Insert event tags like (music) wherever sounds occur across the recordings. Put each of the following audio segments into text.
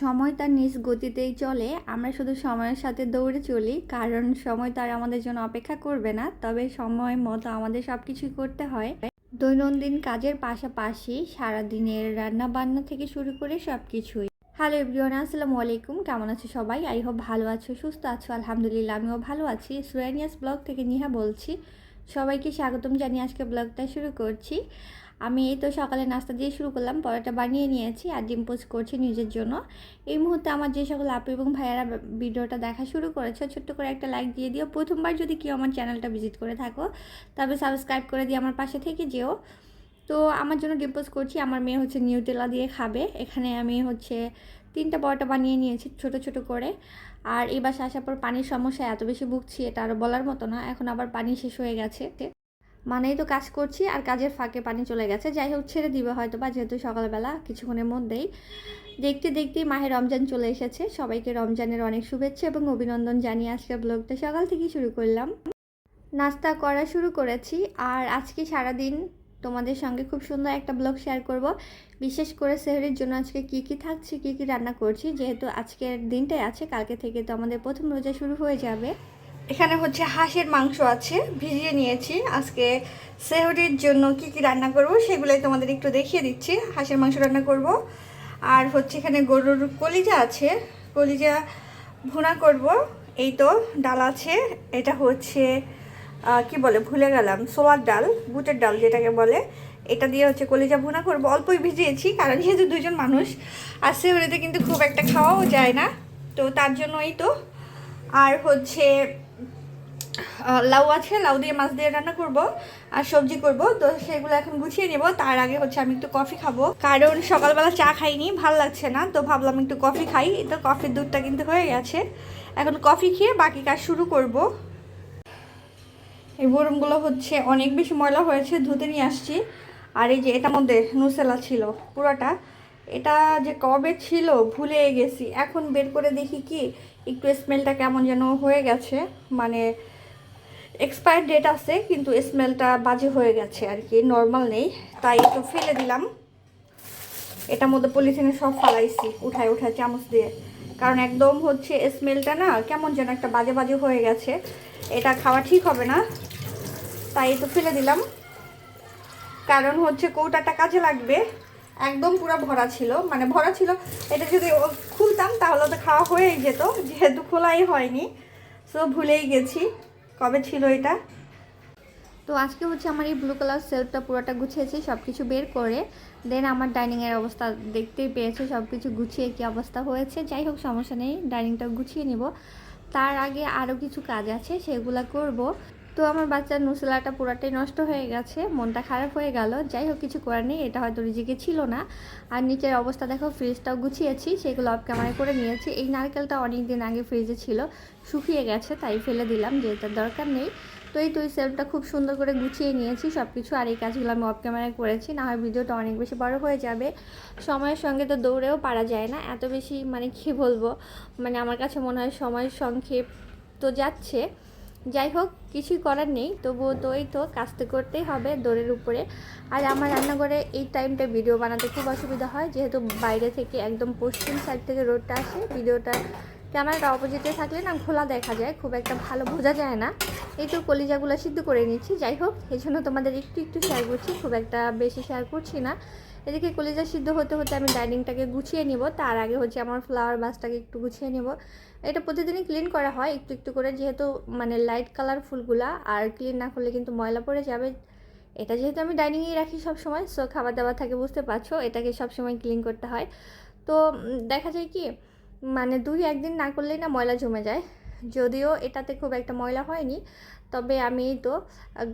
সময় তার নিজ গতিতেই চলে, আমরা শুধু সময়ের সাথে দৌড়ে চলি, কারণ সময় তার আমাদের জন্য অপেক্ষা করবে না, তবে সময়, মতো আমাদের সব কিছুই করতে হয়। দৈনন্দিন কাজের পাশাপাশি সারাদিনের রান্না বান্না থেকে শুরু করে সব কিছুই হ্যালো এভরিওয়ান, আসসালামু আলাইকুম, কেমন আছো সবাই? আই হোপ ভালো আছো, সুস্থ আছো, আলহামদুলিল্লাহ আমিও ভালো আছি। সুরানিয়াস ব্লগ থেকে নিহা বলছি। সবাইকে স্বাগতম জানিয়ে আজকে ব্লগটা শুরু করছি। আমি এই তো সকালে নাস্তা দিয়ে শুরু করলাম, পরোটা বানিয়ে নিয়েছি আর ডিম পোস্ট করছি নিজের জন্য। এই মুহূর্তে আমার যে সকল আপু এবং ভাইয়ারা ভিডিওটা দেখা শুরু করেছে, ছোট্ট করে একটা লাইক দিয়ে দিও। প্রথমবার যদি কেউ আমার চ্যানেলটা ভিজিট করে থাকো, তবে সাবস্ক্রাইব করে দিয়ে আমার পাশে থেকে যেও। তো আমার জন্য ডিম পোস্ট করছি, আমার মেয়ে হচ্ছে নিউটেলা দিয়ে খাবে। এখানে আমি হচ্ছে তিনটা পরোটা বানিয়ে নিয়েছি ছোট ছোট করে। আর এই বাসা আসার পর পানির সমস্যা, এত বেশি ভুগছি, এটা আরও বলার মতো না। এখন আবার পানি শেষ হয়ে গেছে। মানেই তো কাজ করছি আর কাজের ফাঁকে পানি চলে গেছে। যাই হোক, ছেড়ে দিবে হয়তো বা যেহেতু সকালবেলা কিছুক্ষণের মধ্যেই। দেখতে দেখতেই মাহে রমজান চলে এসেছে। সবাইকে রমজানের অনেক শুভেচ্ছা এবং অভিনন্দন জানিয়ে আজকে ব্লগটা সকাল থেকেই শুরু করলাম। নাস্তা করা শুরু করেছি আর আজকে সারাদিন তোমাদের সঙ্গে খুব সুন্দর একটা ব্লগ শেয়ার করব। বিশেষ করে সেহরির জন্য আজকে কি কি থাকছে, কি কি রান্না করছি, যেহেতু আজকের দিনটাই আছে, কালকে থেকে তো আমাদের প্রথম রোজা শুরু হয়ে যাবে। এখানে হচ্ছে হাঁসের মাংস আছে, ভিজিয়ে নিয়েছি। আজকে সেহরির জন্য কি কি রান্না করব সেগুলোই তোমাদের একটু দেখিয়ে দিচ্ছি। হাঁসের মাংস রান্না করব। আর হচ্ছে এখানে গরুর কলিজা আছে, কলিজা ভুনা করব। এই তো, ডাল আছে। এটা হচ্ছে কি বলে, ভুলে গেলাম সোলার ডাল, বুটের ডাল যেটাকে বলে। এটা দিয়ে হচ্ছে কলিজা ভুনা করব। অল্পই ভিজিয়েছি, কারণ যেহেতু দুজন মানুষ, আর সেহরিতে কিন্তু খুব একটা খাওয়াও যায় না। তো তার জন্যই তো। আর হচ্ছে লাউ আছে, লাউ দিয়ে মাছ দিয়ে রান্না করব আর সবজি করব। তো সেগুলো এখন গুছিয়ে নেব। তার আগে হচ্ছে আমি একটু কফি খাব। কারণ সকালবেলা চা খাইনি, ভালো লাগছে না। তো ভাবলাম একটু কফি খাই। তো কফির দুধটা কিন্তু হয়ে গেছে। এখন কফি খেয়ে বাকি কাজ শুরু করব। এই বরুমগুলো হচ্ছে অনেক বেশি ময়লা হয়েছে, ধুতে নিয়ে আসছি। আর এই যে এটার মধ্যে নুসেলা ছিল, পুরোটা। এটা যে কবে ছিল ভুলে গেছি। এখন বের করে দেখি কি, একটু স্মেলটা কেমন যেন হয়ে গেছে। মানে এক্সপায়ার ডেট আছে, কিন্তু স্মেলটা বাজে হয়ে গেছে আর কি নর্মাল নেই। তাই একটু ফেলে দিলাম। এটার মধ্যে পলিথিনে সব ফালাইছি, উঠায় উঠায় চামচ দিয়ে। কারণ একদম হচ্ছে স্মেলটা না কেমন যেন একটা বাজে বাজে হয়ে গেছে। এটা খাওয়া ঠিক হবে না, তাই তো ফেলে দিলাম। কারণ হচ্ছে কৌটাটা কাজে লাগবে, একদম পুরো ভরা ছিল। মানে ভরা ছিল, এটা যদি খুলতাম তাহলে তো খাওয়া হয়েই যেত, যেহেতু খোলাই হয়নি। সো ভুলেই গেছি। কবে ছিল এটা? তো আজকে হচ্ছে আমার এই ব্লু কালার সেলফটা পুরোটা গুছিয়েছি সব কিছু বের করে দেন আমার ডাইনিংয়ের অবস্থা দেখতেই পেয়েছে সব কিছু গুছিয়ে কি অবস্থা হয়েছে। যাই হোক, সমস্যা নেই ডাইনিংটা গুছিয়ে নিব। তার আগে আরও কিছু কাজ আছে, সেগুলো করব। তো আমার বাচ্চার নুসলাটা পুরাটাই নষ্ট হয়ে গেছে, মনটা খারাপ হয়ে গেল। যাই হোক, কিছু করার নেই, এটা হয়তো রিজিকে ছিল না। আর নিচের অবস্থা দেখো, ফ্রিজটাও গুছিয়েছি, সেগুলো অফ ক্যামেরায় করে নিয়েছি। এই নারকেলটা অনেক দিন আগে ফ্রিজে ছিল, শুকিয়ে গেছে, তাই ফেলে দিলাম যে এটার দরকার নেই। তো এই তুই সেলফটা খুব সুন্দর করে গুছিয়ে নিয়েছি সব কিছু আর এই কাজগুলো আমি অফ ক্যামেরায় করেছি, না হয় ভিডিওটা অনেক বেশি বড় হয়ে যাবে। সময়ের সঙ্গে তো দৌড়েও পারা যায় না, এত বেশি মানে কী বলব? মানে আমার কাছে মনে হয় সময়ের সংক্ষেপ তো যাচ্ছে। যাই হোক কিছুই করার নেই। তবুও তো এই তো কাজতে করতেই হবে দোরের উপরে। আর আমার রান্নাঘরে এই টাইমটা ভিডিও বানাতে খুব অসুবিধা হয়। যেহেতু বাইরে থেকে একদম পশ্চিম সাইড থেকে রোডটা আসে, ভিডিওটা ক্যামেরাটা অপোজিটে থাকলে না খোলা দেখা যায়, খুব একটা ভালো বোঝা যায় না। এই তো কলিজাগুলো সিদ্ধ করে নিচ্ছি। যাই হোক এই জন্য তোমাদের একটু একটু শেয়ার করছি, খুব একটা বেশি শেয়ার করছি না। এদিকে কলিজা সিদ্ধ হতে হতে আমি ডাইনিংটাকে গুছিয়ে নিব। তার আগে হচ্ছে আমার ফ্লাওয়ার বাসটাকে একটু গুছিয়ে নেব। এটা প্রতিদিনই ক্লিন করা হয় একটু একটু করে, যেহেতু মানে লাইট কালার ফুলগুলা আর ক্লিন না করলে কিন্তু ময়লা পড়ে যাবে। এটা যেহেতু আমি ডাইনিংয়েই রাখি সব সময় সো খাবার দাবার থাকে বুঝতে পারছ, এটাকে সব সময় ক্লিন করতে হয়। তো দেখা যায় কি মানে দুই একদিন না করলেই না ময়লা জমে যায়। যদিও এটাতে খুব একটা ময়লা হয়নি, তবে আমি তো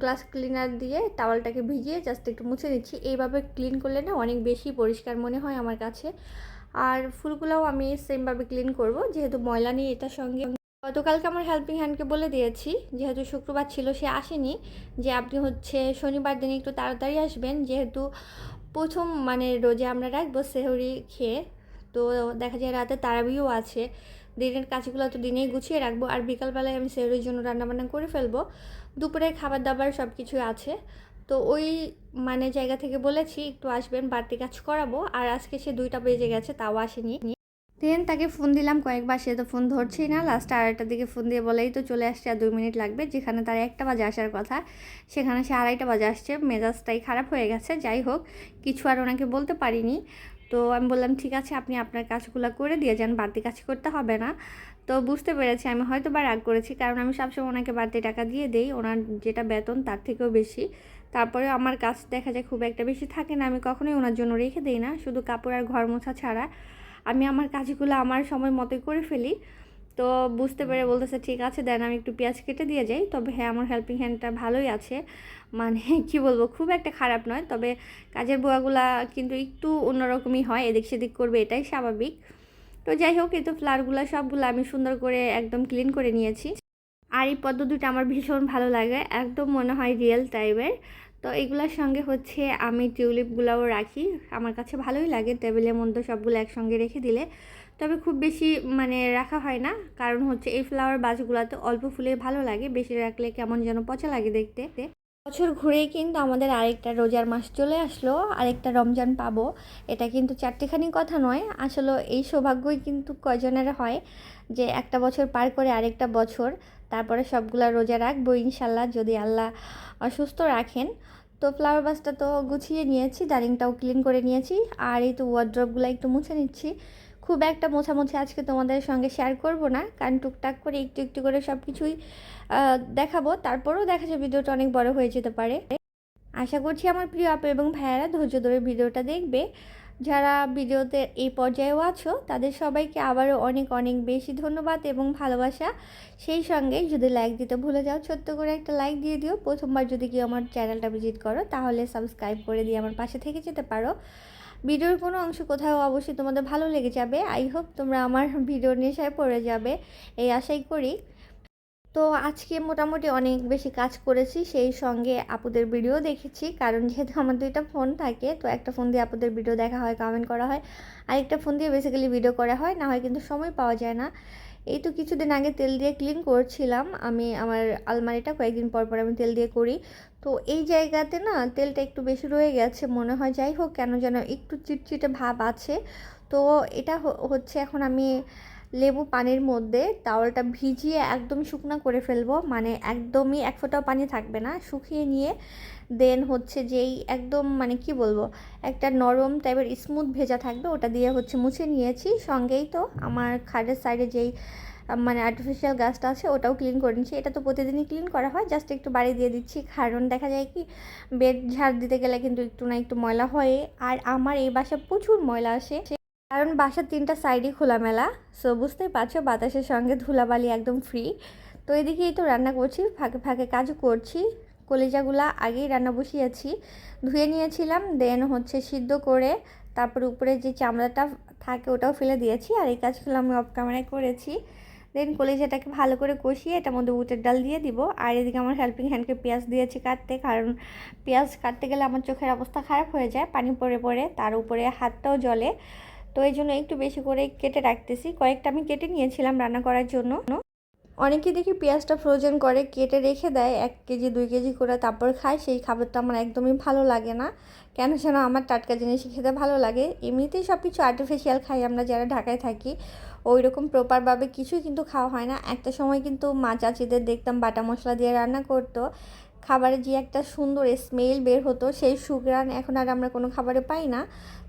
গ্লাস ক্লিনার দিয়ে টাওয়ালটাকে ভিজিয়ে জাস্ট একটু মুছে নিচ্ছি। এইভাবে ক্লিন করলে না অনেক বেশি পরিষ্কার মনে হয় আমার কাছে। আর ফুলগুলোও আমি সেমভাবে ক্লিন করব, যেহেতু ময়লা নেই এটার সঙ্গে। গতকালকে আমার হেল্পিং হ্যান্ডকে বলে দিয়েছি, যেহেতু শুক্রবার ছিল সে আসেনি, যে আপনি হচ্ছে শনিবার দিন একটু তাড়াতাড়ি আসবেন, যেহেতু প্রথম মানে রোজে আমরা রাখব সেহরি খেয়ে, তো দেখা যায় রাতে তারাবিও আছে। দিনের কাজগুলো তো দিনেই গুছিয়ে রাখব। আর বিকালবেলায় আমি সেহরির জন্য রান্নাবান্না করে ফেলব। দুপুরে খাবার দাবার সব কিছুই আছে। তো ওই মানে জায়গা থেকে বলেছি, একটু আসবেন, বাড়তি কাজ করাবো। আর আজকে সে দুইটা বেজে গেছে, তাও আসেনি। দেন তাকে ফোন দিলাম কয়েকবার, সে তো ফোন ধরছেই না। লাস্ট আড়াইটার দিকে ফোন দিয়ে বলেই তো চলে আসছে, আর দুই মিনিট লাগবে। যেখানে তার একটা বাজে আসার কথা, সেখানে সে আড়াইটা বাজে আসছে। মেজাজটাই খারাপ হয়ে গেছে, যাই হোক। কিছু আর ওনাকে বলতে পারিনি। তো আমি বললাম, ঠিক আছে, আপনি আপনার কাজগুলো করে দিয়ে যান, বাড়তি কাজ করতে হবে না। তো বুঝতে পেরেছি, আমি হয়তো বা রাগ করেছি, কারণ আমি সবসময় ওনাকে বাড়তি টাকা দিয়ে দেই, ওনার যেটা বেতন তার থেকেও বেশি। তারপরে আমার কাজ দেখা যায় খুব একটা বেশি থাকে না, আমি কখনোই ওনার জন্য রেখে দিই না, শুধু কাপড় আর ঘর মোছা ছাড়া। আমি আমার কাজগুলো আমার সময় মতোই করে ফেলি। তো বুঝতে পেরে বলতেছে, ঠিক আছে, দেন আমি একটু পেঁয়াজ কেটে দিয়ে যাই। তবে হ্যাঁ আমার হেল্পিং হ্যান্ডটা ভালোই আছে। মানে (laughs) কি বলব, খুব একটা খারাপ নয়। তবে কাজের বুয়াগুলা কিন্তু একটু অন্যরকমই হয় এদিক সেদিক করবে, এটাই স্বাভাবিক। তো যাই হোক, এই তো ফ্লাওয়ারগুলো সবগুলো আমি সুন্দর করে একদম ক্লিন করে নিয়েছি। আর এই পদ্ধতিটা আমার ভীষণ ভালো লাগে, একদম মনে হয় রিয়েল টাইপের তো এগুলোর সঙ্গে হচ্ছে আমি টিউলিপগুলোও রাখি। আমার কাছে ভালোই লাগে টেবিলের মধ্যে সবগুলো একসঙ্গে রেখে দিলে। তবে খুব বেশি মানে রাখা হয় না। কারণ হচ্ছে এই ফ্লাওয়ার বাজগুলোতে অল্প ফুলে ভালো লাগে, বেশি রাখলে কেমন যেন পচা লাগে দেখতে। বছর ঘুরেই কিন্তু আমাদের আরেকটা রোজার মাস চলে আসলো, আরেকটা রমজান পাবো। এটা কিন্তু চারটেখানি কথা নয়, আসলে এই সৌভাগ্যই কিন্তু কয়জনের হয় যে একটা বছর পার করে আরেকটা বছর। তারপরে সবগুলা রোজা রাখব ইনশাল্লাহ, যদি আল্লাহ অসুস্থ রাখেন। তো ফ্লাওয়ার বাসটা তো গুছিয়ে নিয়েছি ডাইনিংটাও ক্লিন করে নিয়েছি, আর এই তো ওয়ার্ড্রপগুলো একটু মুছে নিচ্ছি। খুব একটা মোছামুছি আজকে তোমাদের সঙ্গে শেয়ার করব না, কারণ টুকটাক করে একটু একটু করে সব কিছুই দেখাবো। তারপরেও দেখা যায় ভিডিওটা অনেক বড় হয়ে যেতে পারে। আশা করছি আমার প্রিয় আপু এবং ভাইয়ারা ধৈর্য ধরে ভিডিওটা দেখবে। যারা ভিডিওতে এই পর্যায়েও আছো, তাদের সবাইকে আবারও অনেক অনেক বেশি ধন্যবাদ এবং ভালোবাসা। সেই সঙ্গে যদি লাইক দিতে ভুলে যাও, ছোট্ট করে একটা লাইক দিয়ে দিও। প্রথমবার যদি কেউ আমার চ্যানেলটা ভিজিট করো, তাহলে সাবস্ক্রাইব করে দিয়ে আমার পাশে থেকে যেতে পারো। ভিডিওর কোনো অংশ কোথাও অবশ্যই তোমাদের ভালো লেগে যাবে। আই হোপ তোমরা আমার (laughs) ভিডিও নেশায় পড়ে যাবে। এই আশাই করি। তো আজকে মোটামুটি অনেক বেশি কাজ করেছি, সেই সঙ্গে আপুদের ভিডিও দেখেছি। কারণ যেহেতু আমার দুইটা ফোন থাকে, তো একটা ফোন দিয়ে আপুদের ভিডিও দেখা হয় কমেন্ট করা হয়। আরেকটা ফোন দিয়ে বেসিক্যালি ভিডিও করা হয়, না হয় কিন্তু সময় পাওয়া যায় না। এই তো কিছুদিন আগে তেল দিয়ে ক্লিন করছিলাম। আমি আমার আলমারিটা কয়েকদিন পর পর আমি তেল দিয়ে করি। তো এই জায়গাতে না তেলটা একটু বেশি রয়ে গেছে, মনে হয় যাই হোক, কেন যেন একটু চিটচিটে ভাব আছে। তো এটা হচ্ছে এখন আমি লেবু পানির মধ্যে তাওয়ালটা ভিজিয়ে একদম শুকনা করে ফেলব। মানে একদমই এক ফোঁটাও পানি থাকবে না। শুকিয়ে নিয়ে দেন হচ্ছে যেই একদম মানে কি বলব, একটা নরম টাইপের স্মুথ ভেজা থাকবে, ওটা দিয়ে হচ্ছে মুছে নিয়েছি। সঙ্গেই তো আমার খাটের সাইডে যেই মানে আর্টিফিশিয়াল গাছটা আছে, ওটাও ক্লিন করে নিচ্ছি এটা তো প্রতিদিনই ক্লিন করা হয় জাস্ট একটু বাড়ি দিয়ে দিচ্ছি। কারণ দেখা যায় কি বেড ঝাড় দিতে গেলে কিন্তু একটু না একটু ময়লা হয়। আর আমার এই বাসায় প্রচুর ময়লা আসে। কারণ বাসার তিনটা সাইডই খোলামেলা সো বুঝতেই পারছ বাতাসের সঙ্গে ধুলাবালি একদম ফ্রি তো এদিকেই তো রান্না করছি, ফাঁকে ফাঁকে কাজও করছি, কলিজাগুলা আগেই রান্না বসিয়েছি, ধুয়ে নিয়েছিলাম দেন হচ্ছে সিদ্ধ করে তারপর উপরে যে চামড়াটা থাকে ওটাও ফেলে দিয়েছি, আর এই কাজগুলো আমি অফ ক্যামেরায় করেছি। দেন কলিজাটাকে ভালো করে কষিয়ে এটার মধ্যে উটের ডাল দিয়ে দিব, আর এদিকে আমার হেল্পিং হ্যান্ডকে পেঁয়াজ দিয়েছি কাটতে, কারণ পেঁয়াজ কাটতে গেলে আমার চোখের অবস্থা খারাপ হয়ে যায়, পানি পড়ে পড়ে, তার উপরে হাতটাও জলে তো এই জন্য একটু বেশি করে কেটে রাখতেছি। কয়েকটা আমি কেটে নিয়েছিলাম রান্না করার জন্য। অনেকে দেখি পেঁয়াজটা ফ্রোজেন করে কেটে রেখে দেয়, এক কেজি, দুই কেজি করে তারপর খায়। সেই খাবারটা আমার একদমই ভালো লাগে না। কেন যেন আমার টাটকা জিনিস খেতে ভালো লাগে। এমনিতেই সব কিছু আর্টিফিশিয়াল খাই আমরা যারা ঢাকায় থাকি। ওই রকম প্রপারভাবে কিছুই কিন্তু খাওয়া হয় না। একটা সময় কিন্তু মা চাচিদের দেখতাম বাটা মশলা দিয়ে রান্না করতো। খাবারে যে একটা সুন্দর স্মেল বের হতো, সেই সুগ্রান এখন আর আমরা কোনো খাবারে পাই না।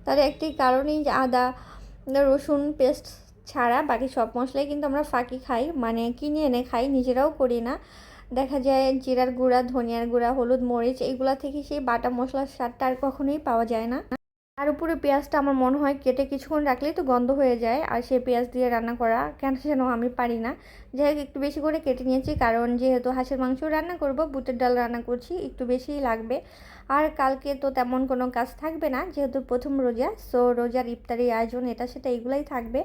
তার একটি কারণেই আদা, রসুন পেস্ট ছাড়া বাকি সব মশলাই কিন্তু আমরা ফাঁকি খাই মানে কিনে এনে খাই, নিজেরাও করি না। দেখা যায় জিরার গুঁড়া, ধনিয়ার গুঁড়া, হলুদ মরিচ এইগুলা থেকে সেই বাটা মশলার স্বাদটা আর কখনোই পাওয়া যায় না। আর উপরে পেঁয়াজটা আমার মনে হয় কেটে কিছুক্ষণ রাখলেই তো গন্ধ হয়ে যায়। আর সেই পেঁয়াজ দিয়ে রান্না করা কেন যেন আমি পারি না। যাই হোক, একটু বেশি করে কেটে নিয়েছি কারণ যেহেতু হাঁসের মাংস রান্না করব, বুটের ডাল রান্না করছি, একটু বেশিই লাগবে। আর কালকে তো তেমন কোনো কাজ থাকবে না, যেহেতু প্রথম রোজা সো রোজার ইফতারি আয়োজন, এটা সেটা এগুলাই থাকবে।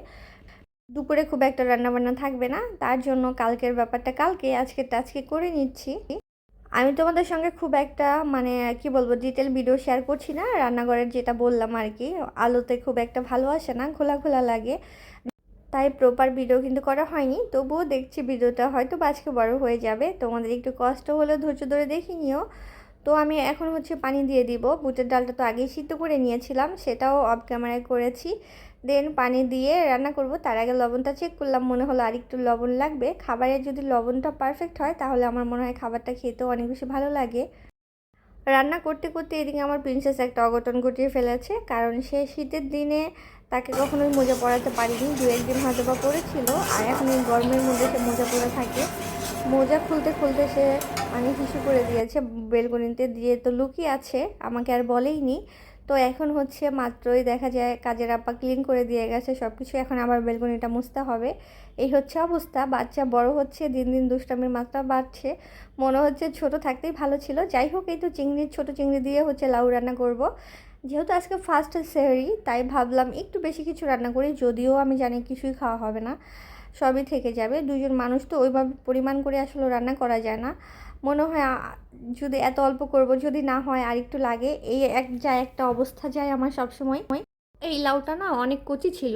দুপুরে খুব একটা রান্নাবান্না থাকবে না, তার জন্য কালকের ব্যাপারটা কালকে আজকেরটা আজকে করে নিচ্ছি। আমি তোমাদের সঙ্গে খুব একটা মানে কি বলব ডিটেল ভিডিও শেয়ার করছি না। রান্নাঘরের যেটা বললাম আর কি আলোতে খুব একটা ভালো আসে না খোলা খোলা লাগে। তাই প্রপার ভিডিও কিন্তু করা হয়নি। তবুও দেখছি ভিডিওটা হয়তো আজকে বড় হয়ে যাবে। তোমাদের একটু কষ্ট হলেও ধৈর্য ধরে দেখে নিও। তো আমি এখন হচ্ছে পানি দিয়ে দিব। বুটের ডালটা তো আগেই সিদ্ধ করে নিয়েছিলাম, সেটাও অফ ক্যামেরায় করেছি। দেন পানি দিয়ে রান্না করব। তার আগে লবণটা চেক করলাম, মনে হলো আর একটু লবণ লাগবে। খাবারের যদি লবণটা পারফেক্ট হয়, তাহলে আমার মনে হয় খাবারটা খেতেও অনেক বেশি ভালো লাগে। রান্না করতে করতে এদিকে আমার প্রিন্সেস একটা অঘটন ঘটিয়ে ফেলেছে। কারণ সে শীতের দিনে তাকে কখনোই মোজা পরাতে পারিনি, দু একদিন হয়তো বা পরেছিল, আর এখন এই গরমের মধ্যে সে মোজা পরে থাকে। মোজা খুলতে খুলতে সে মানে হিসু করে দিয়েছে, বেলকনিতে দিয়ে তো লুকিয়ে আছে, আমাকে আর বলেইনি। তো এখন হচ্ছে মাত্রই দেখা যায় কাজের আপা ক্লিন করে দিয়ে গেছে সব কিছু এখন আবার বেলকনিটা মুছতে হবে। এই হচ্ছে অবস্থা, বাচ্চা বড় হচ্ছে, দিন দিন দুষ্টামির মাত্রা বাড়ছে। মনে হচ্ছে ছোট থাকতেই ভালো ছিল, যাই হোক এই তো চিংড়ির ছোটো চিংড়ি দিয়ে হচ্ছে লাউ রান্না করব। যেহেতু আজকে ফার্স্ট সেহরি, তাই ভাবলাম একটু বেশি কিছু রান্না করি, যদিও আমি জানি কিছুই খাওয়া হবে না, সবই থেকে যাবে। দুজন মানুষ তো ওইভাবে পরিমাণ করে আসলে রান্না করা যায় না। মনে হয় যদি এত অল্প করব, যদি না হয় আর একটু লাগে, এই এক যা একটা অবস্থা যায় আমার সবসময়। এই লাউটা না অনেক কচি ছিল,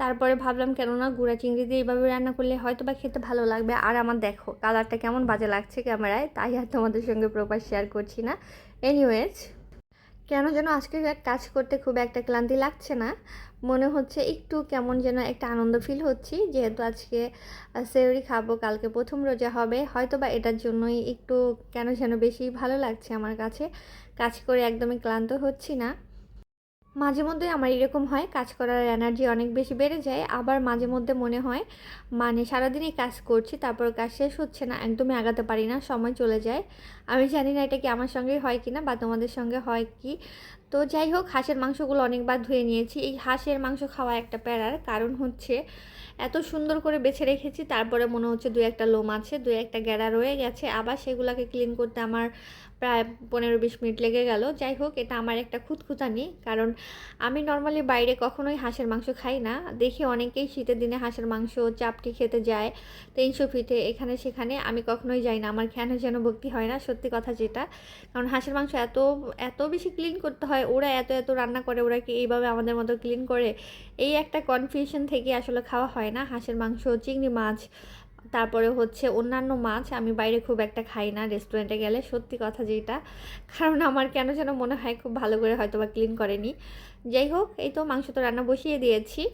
তারপরে ভাবলাম কেননা গুঁড়া চিংড়ি দিয়ে এইভাবে রান্না করলে হয়তো বা খেতে ভালো লাগবে। আর আমার দেখো কালারটা কেমন বাজে লাগছে ক্যামেরায় তাই আর তোমাদের সঙ্গে প্রপার শেয়ার করছি না। এনিওয়েজ কেন যেন আজকে কাজ করতে খুব একটা ক্লান্তি লাগছে না। মনে হচ্ছে একটু কেমন যেন একটা আনন্দ ফিল হচ্ছি। যেহেতু আজকে সেওরি খাব, কালকে প্রথম রোজা হবে। হয়তো বা এটার জন্যই একটু কেন যেন বেশি ভালো লাগছে আমার কাছে। কাজ করে একদমই ক্লান্ত হচ্ছি না। মাঝে মধ্যে আমার এরকম হয়, কাজ করার এনার্জি অনেক বেশি বেড়ে যায়। আবার মাঝে মধ্যে মনে হয় মানে সারাদিনই কাজ করছি, তারপর কাজ শেষ হচ্ছে না, একদমই আগাতে পারি না, সময় চলে যায়। আমি জানি না এটা কি আমার সঙ্গেই হয় কি না বা তোমাদের সঙ্গে হয় কি। তো যাই হোক, হাঁসের মাংসগুলো অনেকবার ধুয়ে নিয়েছি। এই হাঁসের মাংস খাওয়া একটা প্যারার কারণ হচ্ছে, এত সুন্দর করে বেছে রেখেছি, তারপরে মনে হচ্ছে দু একটা লোম আছে, দু একটা গ্যাড়া রয়ে গেছে, আবার সেগুলোকে ক্লিন করতে আমার প্রায় পনেরো বিশ মিনিট লেগে গেল। যাই হোক, এটা আমার একটা খুঁতখুতানি, কারণ আমি নর্মালি বাইরে কখনোই হাঁসের মাংস খাই না। দেখি অনেকেই শীতের দিনে হাঁসের মাংস, চাপটি খেতে যায় তিনশো ফিটে এখানে সেখানে। আমি কখনোই যাই না, আমার কেন যেন ভক্তি হয় না, সত্যি কথা যেটা। কারণ হাঁসের মাংস এত এত বেশি ক্লিন করতে হয়, ওরা এত এত রান্না করে, ওরা কি এইভাবে আমাদের মতো ক্লিন করে? এই একটা কনফিউশন থেকে আসলে খাওয়া হয় না। হাঁসের মাংস, চিংড়ি মাছ তারপরে হচ্ছে অন্যান্য মাছ আমি বাইরে খুব একটা খাই না রেস্টুরেন্টে গেলে। সত্যি কথা যেটা। কারণ আমার কেন যেন মনে হয় খুব ভালো করে হয়তো বা ক্লিন করেনি। যাই হোক, এই তো মাংস তো রান্না বসিয়ে দিয়েছি।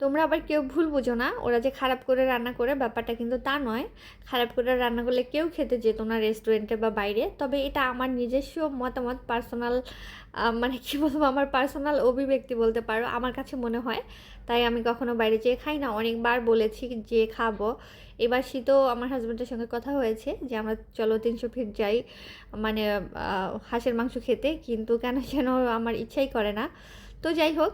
তোমরা আবার কেউ ভুল বুঝো না। ওরা যে খারাপ করে রান্না করে, ব্যাপারটা কিন্তু তা নয়। খারাপ করে রান্না করলে কেউ খেতে যেত না রেস্টুরেন্টে বা বাইরে। তবে এটা আমার নিজস্ব মতামত পার্সোনাল মানে কী বলব, আমার পার্সোনাল অভিব্যক্তি বলতে পারো, আমার কাছে মনে হয়। তাই আমি কখনো বাইরে যেয়ে খাই না। অনেকবার বলেছি যে খাব। এবার শীতও আমার হাজব্যান্ডের সঙ্গে কথা হয়েছে যে আমরা চলো তিনশো ফিট যাই মানে হাঁসের মাংস খেতে। কিন্তু কেন যেন আমার ইচ্ছাই করে না। তো যাই হোক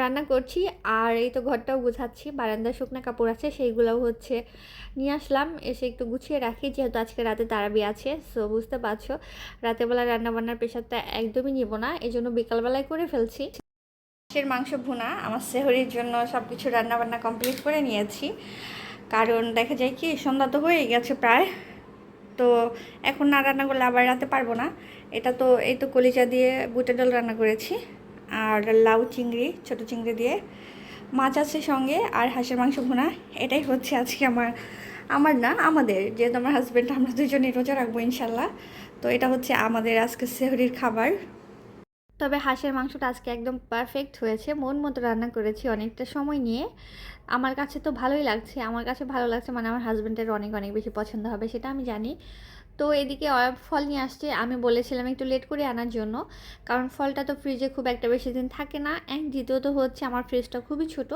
রান্না করছি, আর এই তো ঘরটাও গুছাচ্ছি বারান্দা শুকনা কাপড় আছে, সেইগুলোও হচ্ছে নিয়ে আসলাম, এসে একটু গুছিয়ে রাখি, যেহেতু আজকে রাতে তারাবি আছে সো বুঝতে পারছ, রাতেবেলা রান্নাবান্নার প্রেশারটা একদমই নিব না এই জন্য বিকালবেলায় করে ফেলছি। মাছের মাংস ভুনা, আমার সেহরির জন্য সব কিছু রান্নাবান্না কমপ্লিট করে নিয়েছি, কারণ দেখা যায় কি, সন্ধ্যা তো হয়ে গেছে প্রায়, তো এখন না রান্না করলে আবার রাতে পারব না, এটা তো, এই তো কলিজা দিয়ে বুটের ডাল রান্না করেছি। আর লাউ চিংড়ি, ছোট চিংড়ি দিয়ে, মাছ আছে সঙ্গে আর হাঁসের মাংস ভুনা। এটাই হচ্ছে আজকে আমার আমার না, আমাদের। যেহেতু আমার হাজব্যান্ড আমরা দুজনেই রোজা রাখব ইনশাল্লাহ। তো এটা হচ্ছে আমাদের আজকে সেহরির খাবার। তবে হাঁসের মাংসটা আজকে একদম পারফেক্ট হয়েছে। মন মতো রান্না করেছি অনেকটা সময় নিয়ে। আমার কাছে তো ভালোই লাগছে। আমার কাছে ভালো লাগছে মানে আমার হাজব্যান্ডের অনেক অনেক বেশি পছন্দ হবে, সেটা আমি জানি। তো এদিকে ফল নিয়ে আসছে। আমি বলেছিলাম একটু লেট করে আনার জন্য, কারণ ফলটা তো ফ্রিজে খুব একটা বেশি দিন থাকে না। অ্যান্ড দ্বিতীয়ত হচ্ছে আমার ফ্রিজটা খুবই ছোট,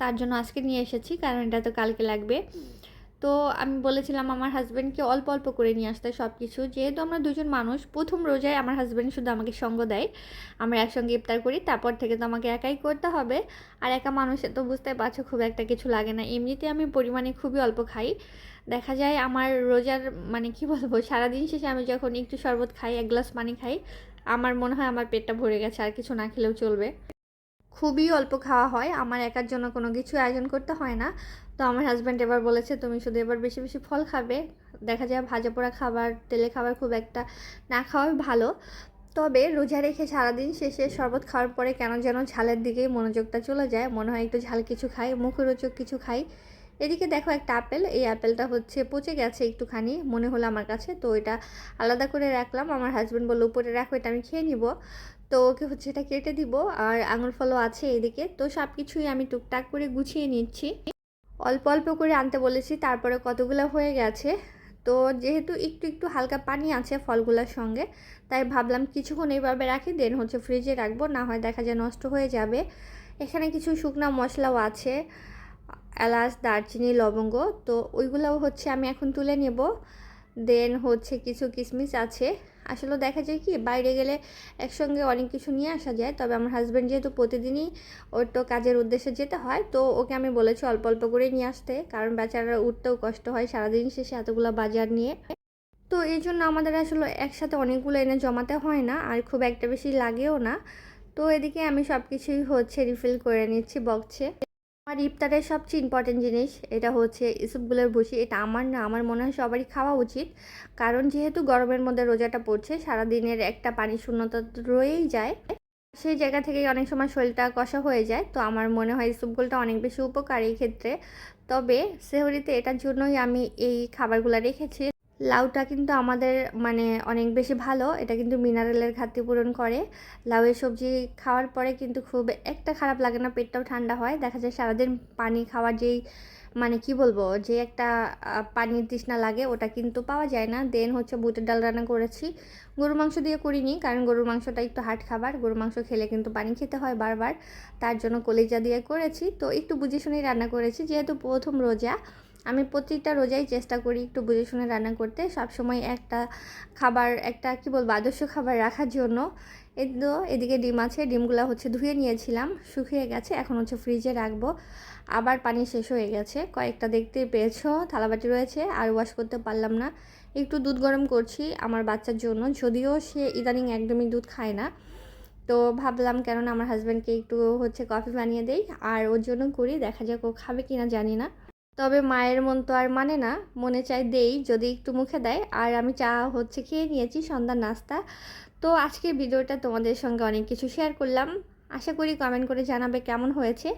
তার জন্য আজকে নিয়ে এসেছি, কারণ এটা তো কালকে লাগবে। তো আমি বলেছিলাম আমার হাজব্যান্ডকে অল্প অল্প করে নিয়ে আসতে সব কিছু যেহেতু আমরা দুজন মানুষ, প্রথম রোজায় আমার হাজব্যান্ড শুধু আমাকে সঙ্গ দেয়। আমরা একসঙ্গে ইফতার করি, তারপর থেকে তো আমাকে একাই করতে হবে। আর একা মানুষে তো বুঝতে পারছ খুব একটা কিছু লাগে না। এমনিতে আমি পরিমাণে খুবই অল্প খাই। দেখা যায় আমার রোজার মানে কি বলব, সারাদিন শেষে আমি যখন একটু শরবত খাই, এক গ্লাস পানি খাই, আমার মনে হয় আমার পেটটা ভরে গেছে, আর কিছু না খেলেও চলবে। খুবই অল্প খাওয়া হয়। আমার একার জন্য কোনো কিছু আয়োজন করতে হয় না। তো আমার হাজব্যান্ড এবার বলেছে, তুমি শুধু এবার বেশি বেশি ফল খাবে। দেখা যায় ভাজা পোড়া খাবার, তেলে খাবার খুব একটা না খাওয়াই ভালো। তবে রোজা রেখে সারাদিন শেষে শরবত খাওয়ার পরে কেন যেন ঝালের দিকেই মনোযোগটা চলে যায়। মনে হয় একটু ঝাল কিছু খাই, মুখরোচক কিছু খাই। এদিকে দেখো একটা আপেল, এই আপেলটা হচ্ছে পচে গেছে একটুখানি, মনে হলো আমার কাছে। তো এটা আলাদা করে রাখলাম। আমার হাজব্যান্ড বলল, উপরে রাখো, এটা আমি খেয়ে নিব। তো ওকে হচ্ছে এটা কেটে দিব। আর আঙুর ফলও আছে এদিকে। তো সব কিছুই আমি টুকটাক করে গুছিয়ে নিচ্ছি। অল্প অল্প করে আনতে বলেছি, তারপরে কতগুলো হয়ে গেছে। তো যেহেতু একটু একটু হালকা পানি আছে ফলগুলোর সঙ্গে, তাই ভাবলাম কিছুক্ষণ এইভাবে রাখি, দেন হচ্ছে ফ্রিজে রাখব, না হয় দেখা যায় নষ্ট হয়ে যাবে। এখানে কিছু শুকনো মশলাও আছে, এলাচ, দারচিনি, লবঙ্গ, তো ওইগুলোও হচ্ছে আমি এখন তুলে নেব। দেন হচ্ছে কিছু কিশমিশ আছে। আসলে দেখা যায় কি, বাইরে গেলে একসঙ্গে অনেক কিছু নিয়ে আসা যায়, তবে আমার হাজব্যান্ড যেহেতু প্রতিদিনই ওর তো কাজের উদ্দেশ্যে যেতে হয়, তো ওকে আমি বলেছি অল্প অল্প করে নিয়ে আসতে, কারণ বেচারা উঠতেও কষ্ট হয় সারাদিন শেষে এতগুলো বাজার নিয়ে। তো এই জন্য আমাদের আসলে একসাথে অনেকগুলো এনে জমাতে হয় না, আর খুব একটা বেশি লাগেও না। তো এদিকে আমি সব কিছুই হচ্ছে রিফিল করে নিচ্ছি বক্সে আমার ইফতারের সবচেয়ে ইম্পর্টেন্ট জিনিস, এটা হচ্ছে ইসুপগুলোর ভুসি। এটা আমার না, আমার মনে হয় সবারই খাওয়া উচিত। কারণ যেহেতু গরমের মধ্যে রোজাটা পড়ছে, সারাদিনের একটা পানি শূন্যতা রয়েই যায়। সেই জায়গা থেকেই অনেক সময় শরীরটা কষা হয়ে যায়, তো আমার মনে হয় ইসুপগুলটা অনেক বেশি উপকার এই ক্ষেত্রে। তবে সেহরিতে এটার জন্যই আমি এই খাবারগুলো রেখেছি। লাউটা কিন্তু আমাদের মানে অনেক বেশি ভালো। এটা কিন্তু মিনারেলের ঘাটতি পূরণ করে। লাউয়ের সবজি খাওয়ার পরে কিন্তু খুব একটা খারাপ লাগে না, পেটটাও ঠান্ডা হয়। দেখা যায় সারাদিন পানি খাওয়ার যেই মানে কি বলব, যে একটা পানির তৃষ্ণা লাগে, ওটা কিন্তু পাওয়া যায় না। দেন হচ্ছে বুটের ডাল রান্না করেছি। গরুর মাংস দিয়ে করিনি, কারণ গরুর মাংসটা একটু হার্ড খাবার। গরুর মাংস খেলে কিন্তু পানি খেতে হয় বারবার। তার জন্য কলিজা দিয়ে করেছি। তো একটু বুঝে শুনেই রান্না করেছি, যেহেতু প্রথম রোজা আমি প্রতিটা রোজাই চেষ্টা করি একটু বুঝে শুনে রান্না করতে। সবসময় একটা খাবার, একটা কি বলব, আদর্শ খাবার রাখার জন্য। তো এদিকে ডিম আছে, ডিমগুলো হচ্ছে ধুয়ে নিয়েছিলাম, শুকিয়ে গেছে, এখন হচ্ছে ফ্রিজে রাখব। আবার পানি শেষ হয়ে গেছে, কয়েকটা দেখতে পেয়েছ, থালাবাটি রয়েছে, আর ওয়াশ করতে পারলাম না। একটু দুধ গরম করছি আমার বাচ্চার জন্য, যদিও সে ইদানিং একদমই দুধ খায় না। তো ভাবলাম কেননা আমার হাজব্যান্ডকে একটু হচ্ছে কফি বানিয়ে দেই, আর ওর জন্য করি, দেখা যাক ও খাবে কি না জানি না। তবে মায়ের মন তো আর মানে না। মনে চাই দেই, যদি একটু মুখে দেয়। আর আমি চা হচ্ছে খেয়ে নিয়েছি, সন্ধ্যার নাস্তা। তো আজকের ভিডিওটা তোমাদের সঙ্গে অনেক কিছু শেয়ার করলাম। আশা করি কমেন্ট করে জানাবে কেমন হয়েছে।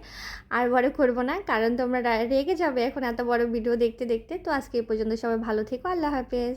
আর বড় করব না, কারণ তোমরা রেগে যাবে এখন এত বড় ভিডিও দেখতে দেখতে। তো আজকে এই পর্যন্ত সবাই ভালো থেকো, আল্লাহ হাফেজ।